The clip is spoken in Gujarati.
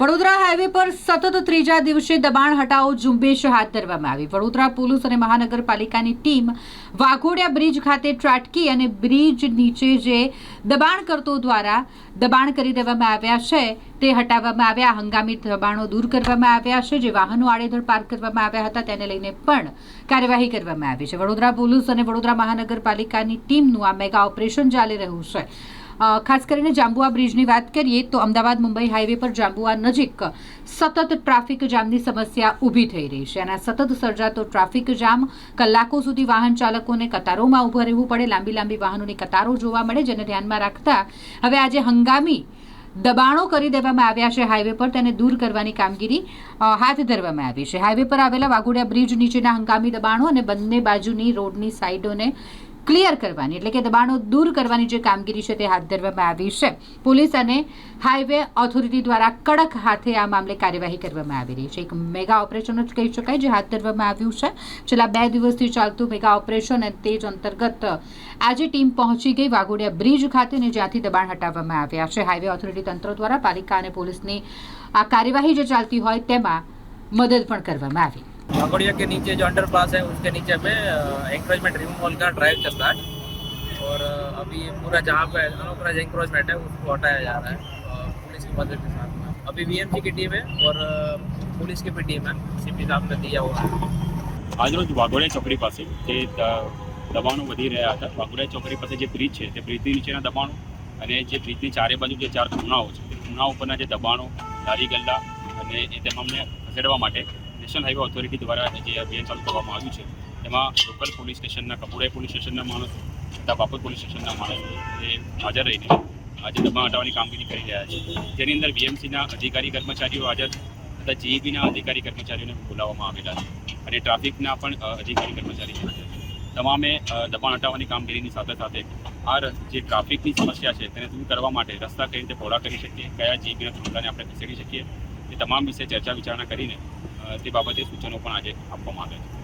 વડોદરા હાઈવે પર સતત ત્રીજા દિવસે દબાણ હટાવો ઝુંબેશ હાથ ધરવામાં આવી. વડોદરા પોલીસ અને મહાનગરપાલિકાની ટીમ વાઘોડિયા બ્રિજ ખાતે ત્રાટકી અને બ્રિજ નીચે જે દબાણ કરતો દ્વારા દબાણ કરી દેવામાં આવ્યા છે, તે હટાવવામાં આવ્યા. હંગામી દબાણો દૂર કરવામાં આવ્યા છે, જે વાહનો આડેધડ પાર્ક કરવામાં આવ્યા હતા, તેને લઈને પણ કાર્યવાહી કરવામાં આવી છે. વડોદરા પોલીસ અને વડોદરા મહાનગરપાલિકાની ટીમનું આ મેગા ઓપરેશન ચાલી રહ્યું છે. ખાસ કરીને જાંબુઆ બ્રિજની વાત કરીએ તો અમદાવાદ, મુંબઈ હાઈવે પર જાંબુઆ નજીક સતત ટ્રાફિક જામની સમસ્યા ઊભી થઈ રહી છે અને સતત સર્જાતો ટ્રાફિક જામ કલાકો સુધી વાહન ચાલકોને કતારોમાં ઊભા રહેવું પડે. લાંબી લાંબી વાહનોની કતારો જોવા મળે જેને ધ્યાનમાં રાખતા હવે આજે હંગામી દબાણો કરી દેવામાં આવ્યા છે હાઈવે પર. તેને દૂર કરવાની કામગીરી હાથ ધરવામાં આવી છે. હાઈવે પર આવેલા વાઘોડિયા બ્રિજ નીચેના હંગામી દબાણો અને બંને બાજુની રોડની સાઈડોને ક્લિયર કરવાની, એટલે કે દબાણો દૂર કરવાની જે કામગીરી છે તે હાથ ધરવામાં આવી છે. પોલીસ અને હાઈવે ઓથોરિટી દ્વારા કડક હાથે આ મામલે કાર્યવાહી કરવામાં આવી રહી છે. એક મેગા ઓપરેશન જ કહી શકાય જે હાથ ધરવામાં આવ્યું છે. છેલ્લા બે દિવસથી ચાલતું મેગા ઓપરેશન અને તે જ અંતર્ગત આજે ટીમ પહોંચી ગઈ વાઘોડિયા બ્રિજ ખાતે અને જ્યાંથી દબાણ હટાવવામાં આવ્યા છે. હાઈવે ઓથોરિટી તંત્ર દ્વારા પાલિકા અને પોલીસની આ કાર્યવાહી જે ચાલતી હોય તેમાં મદદ પણ કરવામાં આવી. भागोड़िया के नीचे जो अंडर पास है उसके नीचे पे एंक्रोचमेंट रिमूवल का ड्राइव चल रहा है और अ, अभी ये पूरा जहाँ पे अनऑथराइज एंक्रोचमेंट है उसको हटाया जा रहा है अ, पुलिस की मदद के साथ में अभी वीएमसी की टीम है और अ, पुलिस की भी टीम है सीपी साहब ने दिया हुआ है આજરોજ વાઘોડિયા ચોકડી પાસે જે દ- દબાણો વધી રહ્યા હતા વાઘોડિયા ચોકડી પાસે જે બ્રિજ છે તે બ્રિજની નીચેના દબાણો અને જે બ્રિજની ચારે બાજુ જે ચાર ખૂણાઓ છે તે ખૂણા ઉપરના જે દબાણો લારી ગલ્લા અને એ તમામને ખસેડવા માટે નેશનલ હાઈવે ઓથોરિટી દ્વારા જે અભિયાન ચાલુ કરવામાં આવ્યું છે, એમાં લોકલ પોલીસ સ્ટેશનના કપુરાઈ પોલીસ સ્ટેશનના માણસો, તથા બાપર પોલીસ સ્ટેશનના માણસો એ હાજર રહીને આજે દબાણ હટાવવાની કામગીરી કરી રહ્યા છે. જેની અંદર બીએમસીના અધિકારી કર્મચારીઓ હાજર તથા જીઈબીના અધિકારી કર્મચારીઓને બોલાવવામાં આવેલા છે અને ટ્રાફિકના પણ અધિકારી કર્મચારી છે. તમામે દબાણ હટાવવાની કામગીરીની સાથે સાથે આ જે ટ્રાફિકની સમસ્યા છે તેને દૂર કરવા માટે રસ્તા કઈ રીતે પહોળા કરી શકીએ, કયા જીબીના થોડાને આપણે ખસેડી શકીએ, એ તમામ વિશે ચર્ચા વિચારણા કરીને તે બાબતે સૂચનો પણ આજે આપવામાં આવ્યા છે.